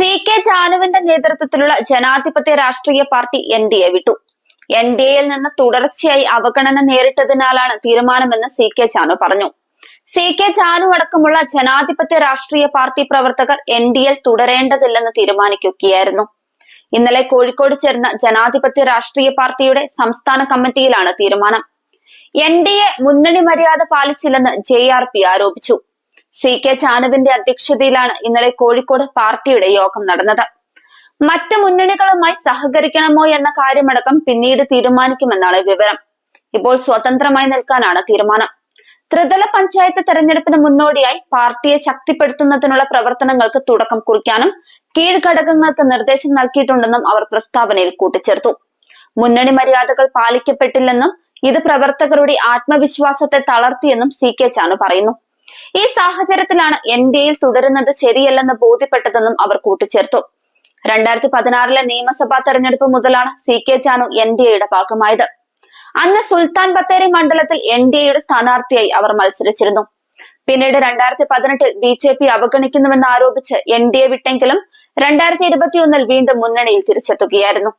C K ജാനുവിന്റെ നേതൃത്വത്തിലുള്ള Janadhipathya Rashtriya party N D A വിട്ടു. N D എയിൽ നിന്ന് തുടർച്ചയായി അവഗണന നേരിട്ടതിനാലാണ് തീരുമാനമെന്ന് സി കെ ജാനു പറഞ്ഞു. സി കെ ജാനു അടക്കമുള്ള ജനാധിപത്യ രാഷ്ട്രീയ പാർട്ടി പ്രവർത്തകർ എൻ ഡി എൽ തുടരേണ്ടതില്ലെന്ന് തീരുമാനിക്കുകയായിരുന്നു. ഇന്നലെ കോഴിക്കോട് ചേർന്ന ജനാധിപത്യ രാഷ്ട്രീയ പാർട്ടിയുടെ സംസ്ഥാന കമ്മിറ്റിയിലാണ് തീരുമാനം. എൻ ഡി എ മുന്നണി മര്യാദ പാലിച്ചില്ലെന്ന് ജെ ആർ പി ആരോപിച്ചു. സി കെ ചാനുവിന്റെ അധ്യക്ഷതയിലാണ് ഇന്നലെ കോഴിക്കോട് പാർട്ടിയുടെ യോഗം നടന്നത്. മറ്റ് മുന്നണികളുമായി സഹകരിക്കണമോ എന്ന കാര്യമടക്കം പിന്നീട് തീരുമാനിക്കുമെന്നാണ് വിവരം. ഇപ്പോൾ സ്വതന്ത്രമായി നിൽക്കാനാണ് തീരുമാനം. ത്രിതല പഞ്ചായത്ത് തെരഞ്ഞെടുപ്പിന് മുന്നോടിയായി പാർട്ടിയെ ശക്തിപ്പെടുത്തുന്നതിനുള്ള പ്രവർത്തനങ്ങൾക്ക് തുടക്കം കുറിക്കാനും കീഴ്ഘടകങ്ങൾക്ക് നിർദ്ദേശം നൽകിയിട്ടുണ്ടെന്നും അവർ പ്രസ്താവനയിൽ കൂട്ടിച്ചേർത്തു. മുന്നണി മര്യാദകൾ പാലിക്കപ്പെട്ടില്ലെന്നും ഇത് പ്രവർത്തകരുടെ ആത്മവിശ്വാസത്തെ തളർത്തിയെന്നും സി കെ ചാനു പറയുന്നു. ഈ സാഹചര്യത്തിലാണ് എൻ ഡി എയിൽ തുടരുന്നത് ശരിയല്ലെന്ന് ബോധ്യപ്പെട്ടതെന്നും അവർ കൂട്ടിച്ചേർത്തു. രണ്ടായിരത്തി പതിനാറിലെ നിയമസഭാ തെരഞ്ഞെടുപ്പ് മുതലാണ് C K Chanu N D എയുടെ ഭാഗമായത്. അന്ന് സുൽത്താൻ ബത്തേരി മണ്ഡലത്തിൽ എൻ ഡി എയുടെ സ്ഥാനാർത്ഥിയായി അവർ മത്സരിച്ചിരുന്നു. പിന്നീട് രണ്ടായിരത്തി പതിനെട്ടിൽ ബി ജെ പി അവഗണിക്കുന്നുവെന്ന് ആരോപിച്ച് എൻ ഡി എ വിട്ടെങ്കിലും രണ്ടായിരത്തി ഇരുപത്തിയൊന്നിൽ വീണ്ടും മുന്നണിയിൽ തിരിച്ചെത്തുകയായിരുന്നു.